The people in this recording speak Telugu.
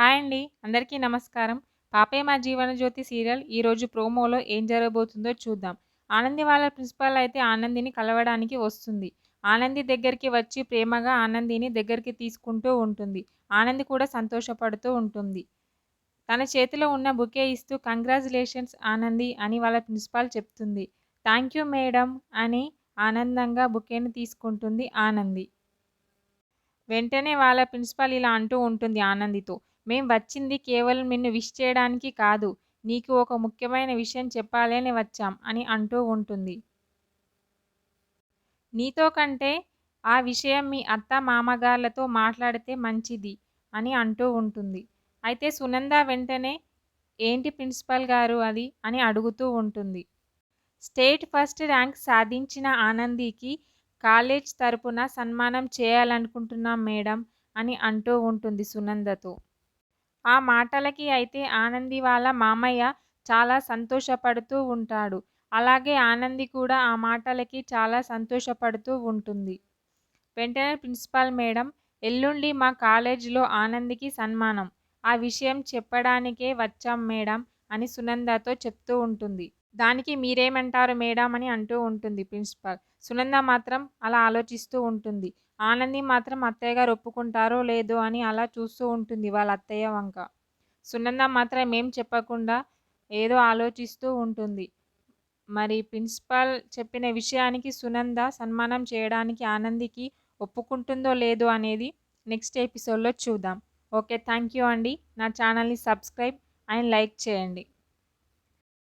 హాయ్ అండి. అందరికీ నమస్కారం. 'పాపే మా జీవనజ్యోతి' సీరియల్ ఈరోజు ప్రోమోలో ఏం జరగబోతుందో చూద్దాం. ఆనంది వాళ్ళ ప్రిన్సిపల్ అయితే ఆనందిని కలవడానికి వస్తుంది. ఆనంది దగ్గరికి వచ్చి ప్రేమగా ఆనందిని దగ్గరికి తీసుకుంటూ ఉంటుంది. ఆనంది కూడా సంతోషపడుతూ ఉంటుంది. తన చేతిలో ఉన్న బుకే ఇస్తూ కంగ్రాచులేషన్స్ ఆనంది అని వాళ్ళ ప్రిన్సిపాల్ చెప్తుంది. థ్యాంక్ యూ మేడం అని ఆనందంగా బుకేని తీసుకుంటుంది ఆనంది. వెంటనే వాళ్ళ ప్రిన్సిపాల్ ఇలా అంటూ ఉంటుంది ఆనందితో మేం వచ్చింది కేవలం నిన్ను విష్ చేయడానికి కాదు. నీకు ఒక ముఖ్యమైన విషయం చెప్పాలని వచ్చాం అని అంటూ ఉంటుంది. నీతో కంటే ఆ విషయం మీ అత్త మామగార్లతో మాట్లాడితే మంచిది అని అంటూ ఉంటుంది. అయితే సునంద వెంటనే ఏంటి ప్రిన్సిపల్ గారు అది అని అడుగుతూ ఉంటుంది. స్టేట్ ఫస్ట్ ర్యాంక్ సాధించిన ఆనందికి కాలేజ్ తరపున సన్మానం చేయాలనుకుంటున్నాం మేడం అని అంటూ ఉంటుంది సునందతో. ఆ మాటలకి అయితే ఆనంది వాళ్ళ మామయ్య చాలా సంతోషపడుతూ ఉంటాడు. అలాగే ఆనంది కూడా ఆ మాటలకి చాలా సంతోషపడుతూ ఉంటుంది. వెంటనే ప్రిన్సిపాల్ మేడం ఎల్లుండి మా కాలేజీలో ఆనందికి సన్మానం. ఆ విషయం చెప్పడానికే వచ్చాం మేడం అని సునందతో చెప్తూ ఉంటుంది. దానికి మీరేమంటారు మేడం అని అంటూ ఉంటుంది ప్రిన్సిపాల్. సునంద మాత్రం అలా ఆలోచిస్తూ ఉంటుంది. ఆనంది మాత్రం అత్తయ్య గారు ఒప్పుకుంటారో లేదో అని అలా చూస్తూ ఉంటుంది వాళ్ళ అత్తయ్య వంక. సునంద మాత్రం ఏం చెప్పకుండా ఏదో ఆలోచిస్తూ ఉంటుంది. మరి ప్రిన్సిపాల్ చెప్పిన విషయానికి సునంద సన్మానం చేయడానికి ఆనందికి ఒప్పుకుంటుందో లేదో అనేది నెక్స్ట్ ఎపిసోడ్లో చూద్దాం. ఓకే థ్యాంక్ యూ అండి. నా ఛానల్ని సబ్స్క్రైబ్ అండ్ లైక్ చేయండి.